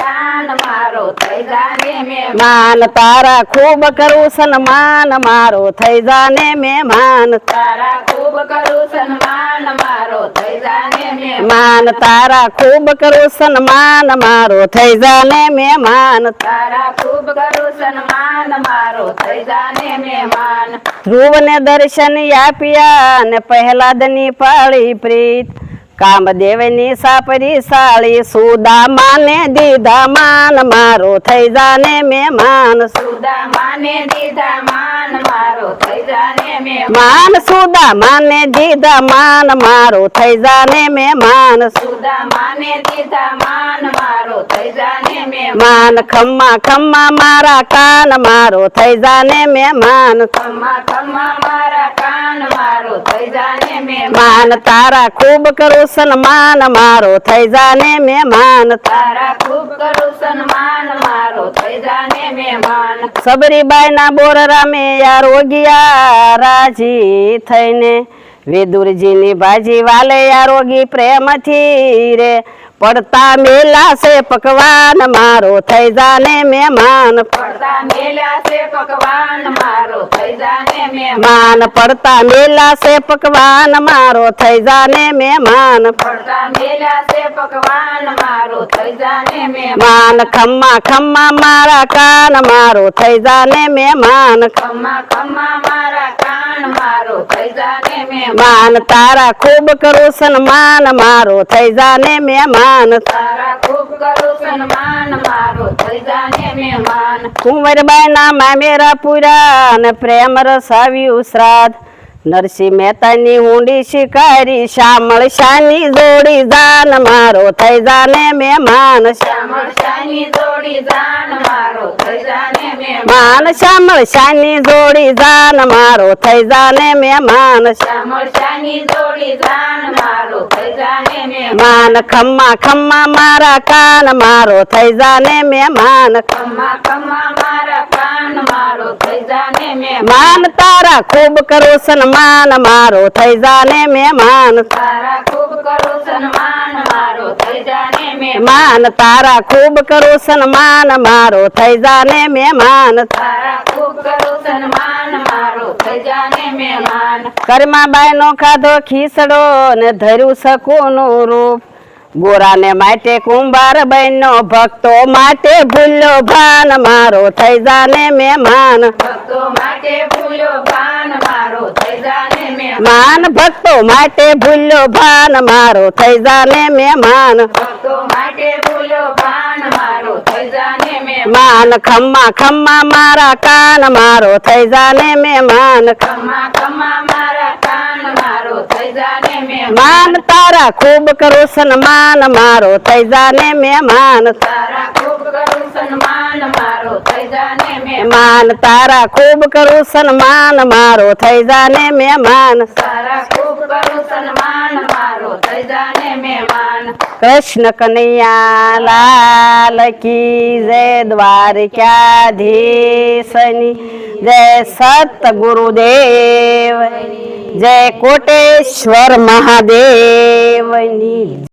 કાન માન તારા ખૂબ કરું સન્માન મારો થઈ જાને મહેમાન. તારા ખૂબ કરું સન્માન મારો થઈ જાને મેં માન તારા ખૂબ કરું સન્માન મારો થઈ જાને મહેમાન. તારા ખૂબ કરું સન્માન મારો થઈ જાને મહેમાન. ધ્રુવને દર્શન આપ્યા ને પહેલાદની પાળી પ્રીત. કામદેવની સાપરી સાળી સુદામાને દીધા માન મારો થઈ જાને મહેમાન. સુદામાને દીધા માન મારો થઈ જાને મહેમાન. માન સુદામાને દીધા માન મારો થઈ જાને મહેમાન. સુદામાને દીધા માન મારો થઈ જાને મહેમાન. માન ખમ્મા ખમ્મા મારા કાન મારો થઈ જાને મહેમાન. ખમ્મા ખમ્મા મારા કાન મારો થઈ જાને મહેમાન. માન તારા ખૂબ કરું સન્માન મારો થઈ જાને મહેમાન તારા ખૂબ કરું સન્માન સબરીબાઈ ના બોર રામે યાર ઓગિયા રાજી થઈને વિદુરજીની ભાજી વાલે યારોગી પ્રેમથી રે. પડતા મેલા છે પકવાન મારો થઈ જાને મહેમાન. પડતા મેલા છે પકવાન મારો થઈ જાને મહેમાન. માન પડતા મેલા છે પકવાન મારો થઈ જાને મહેમાન. પડતા મેલા છે પકવાન મારો થઈ જાને મહેમાન. ખમ્મા ખમ્મા ખમ્મા મારા કાન મારો થઈ જાને મહેમાન. ખમ્મા ખમ્મા મારા કાન મારો થઈ જાને મહેમાન. માન તારા ખૂબ કરું સન્માન મારો થઈ જાને મહેમાન. તારા ખૂબ કરું સન્માન મારો થઈ જાને મહેમાન. કુંવરબાઈ ના મામેરા પુરા ને પ્રેમ રસાવ્યું શ્રાદ્ધ નરસિંહ મહેતાની ઊંડી શિકારી શ્યામળ શાની જોડી જાન મારો થઈ જાને મહેમાન. શ્યામળ શાની જોડી જાન મારો થઈ જાને મહેમાન. શ્યામળ શાની જોડી જાન મારો થઈ જાને મહેમાન. શ્યામળ શાની જોડી જાન મારો થઈ જાને મહેમાન. ખમ્મા ખમ્મા મારા કાન મારો થઈ જાને મહેમાન. ખમ્મા ખમ્મા મારા મહેમાન માન તારા ખૂબ કરો સન્માન મારો થઈ જાને મહેમાન તારા ખૂબ કરું સન્માન મારો થઈ જાને મહેમાન માન તારા ખૂબ કરો સન્માન મારો થઈ જાને મહેમાન તારા ખૂબ કરું સન્માન મારો થઈ જાને મહેમાન કરમાબાઈ નો ખાધો ખીસડો ને ધર્યું શકુનું રૂપ. ગોરાને માટે કુંભાર બહેનો ભક્તો માટે ભૂલ્યો ભાન મારો થઈ જાને મહેમાન. ભક્તો માટે ભૂલ્યો ભાન મારો થઈ જાને મહેમાન. માન ભક્તો માટે ભૂલ્યો ભાન મારો થઈ જાને મહેમાન. ભક્તો માટે ભૂલ્યો ભાન મારો થઈ જાને મહેમાન માન ખમ્મા ખમ્મા મારા કાન મારો થઈ જાને મહેમાન. ખમ્મા ખમ્મા મારા કાન મારો થઈ જાને મે માન તારા ખૂબ કરું સન્માન મારો થઈ જાને મહેમાન. તારા ખૂબ કરું સન્માન મારો થઈ જાને મે માન તારા ખૂબ કરું સન્માન મારો થઈ જાને મહેમાન. તારા ખૂબ કરું સન્માન મારો થઈ જાને મહેમાન. કૃષ્ણ કનૈયા લાલ કી જય દ્વારકાધીશની જય સત ગુરુદેવ જય કોટેશ્વર મહાદેવની.